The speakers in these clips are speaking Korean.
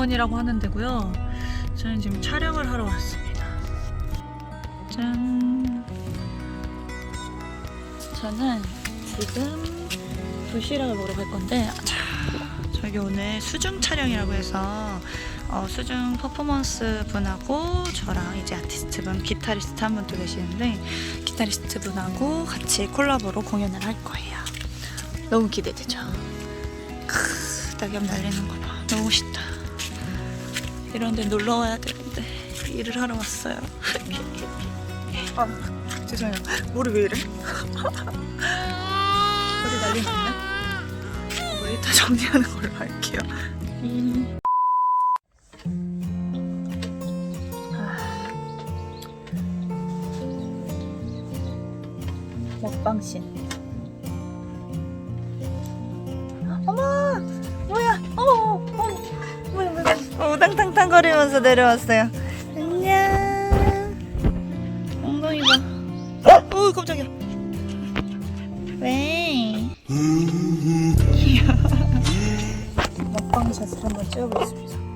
음원이라고 하는 데고요. 저는 지금 촬영을 하러 왔습니다. 짠. 저는 지금 도시락을 먹으러 갈 건데, 자, 저기 오늘 수중 촬영이라고 해서 어, 수중 퍼포먼스 분하고 저랑 이제 아티스트 분, 기타리스트 한 분 또 계시는데 기타리스트 분하고 같이 콜라보로 공연을 할 거예요. 너무 기대되죠? 크, 낙엽 날리는 거 봐. 너무 멋있다. 이런 데 놀러 와야 되는데 일을 하러 왔어요. 아, 죄송해요. 머리 왜 이래? 머리 안 돼? 머리 다 정리하는 걸로 할게요. 음. 아. 먹방신. 탕탕 거리면서 내려왔어요. 안녕. 엉덩이 봐. 어, 깜짝이야. 왜? 귀여워. 먹방샷을 한번 찍어보겠습니다.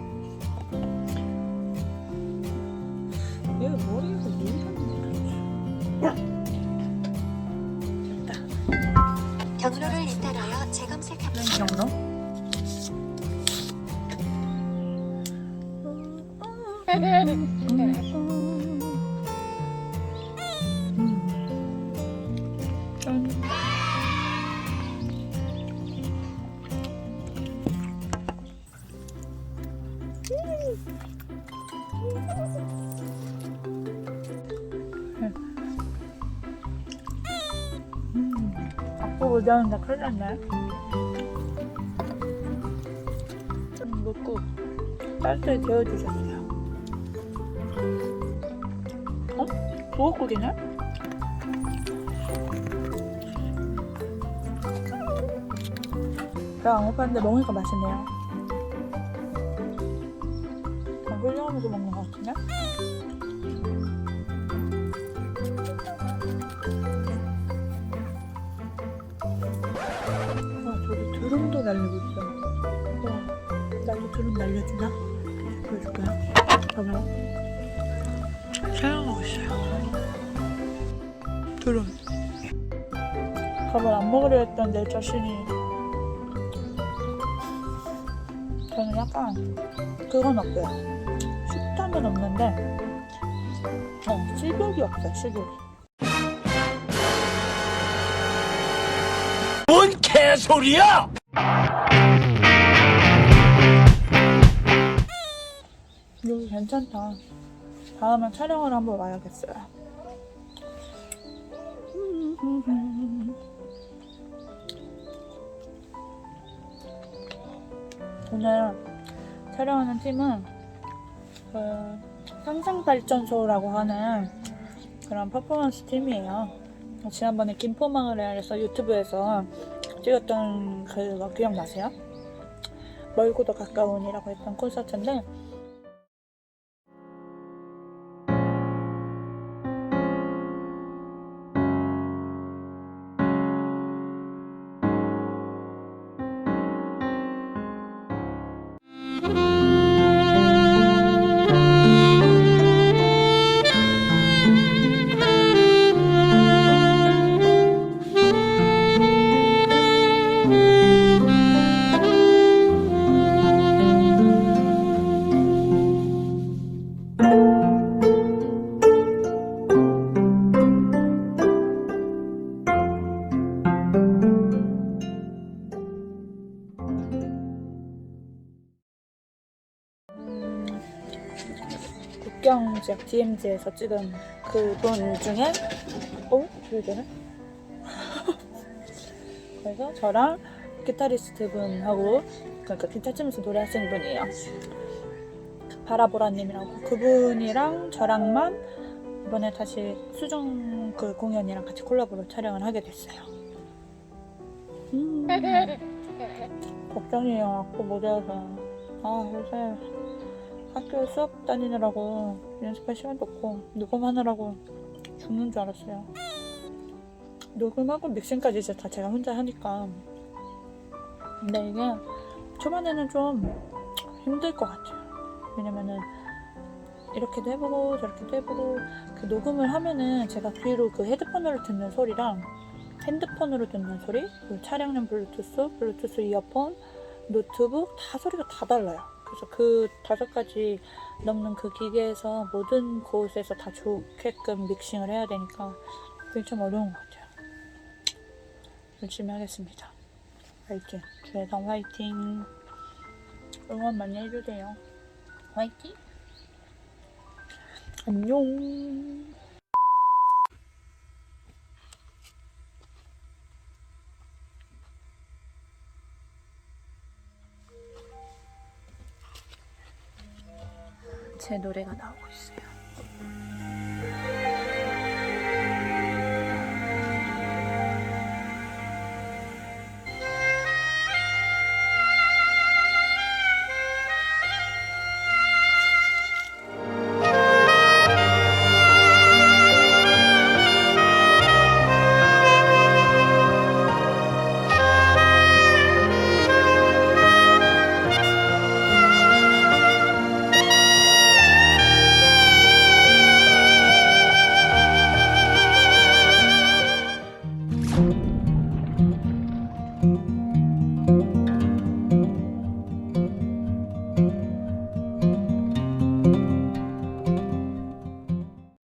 갖고 오자는데 큰일 났네. 좀 먹고 따뜻하게 데워주셨어요. 어? 부엌국이네? 배가 안 고팠는데 먹으니까 맛있네요. 아, 흘려가면서 먹는 것 같은데? 날리고 있어. 와, 드럼 날려주나? 보여줄까요? 봐봐요. 사용하고 있어요. 드럼. 밥을 안 먹으려 했던 내 자신이 저는 약간 그건 없어요. 식탐은 없는데 어, 식욕이 없어요, 식욕이. 뭔 개소리야! 여기 괜찮다. 다음에 촬영을 한번 와야겠어요. 오늘 촬영하는 팀은 그 상상발전소라고 하는 그런 퍼포먼스 팀이에요. 지난번에 김포망을 해서 유튜브에서 찍었던 그거 기억나세요? 멀고도 가까운이라고 했던 콘서트인데 국경 지역 DMZ에서 찍은 그분 중에 어? 왜 되네? 그래서 저랑 기타리스트 분하고 그러니까 기타 치면서 노래하시는 분이에요. 바라보라님이라고 그분이랑 저랑만 이번에 다시 수중 그 공연이랑 같이 콜라보로 촬영을 하게 됐어요. 음, 걱정이에요. 악보 못해서. 아 요새 학교 수업 다니느라고 연습할 시간도 없고 녹음하느라고 죽는 줄 알았어요. 녹음하고 믹싱까지 이제 다 제가 혼자 하니까. 근데 이게 초반에는 좀 힘들 것 같아요. 왜냐면은 이렇게도 해보고 저렇게도 해보고 그 녹음을 하면은 제가 귀로 그 헤드폰으로 듣는 소리랑 핸드폰으로 듣는 소리, 그리고 차량용 블루투스, 블루투스 이어폰, 노트북 다 소리가 다 달라요. 그래서 그 다섯 가지 넘는 그 기계에서 모든 곳에서 다 좋게끔 믹싱을 해야 되니까 그게 좀 어려운 것 같아요. 열심히 하겠습니다. 화이팅. 주혜성 화이팅. 응원 많이 해주세요. 화이팅. 안녕. 제 노래가 나오고 있어요.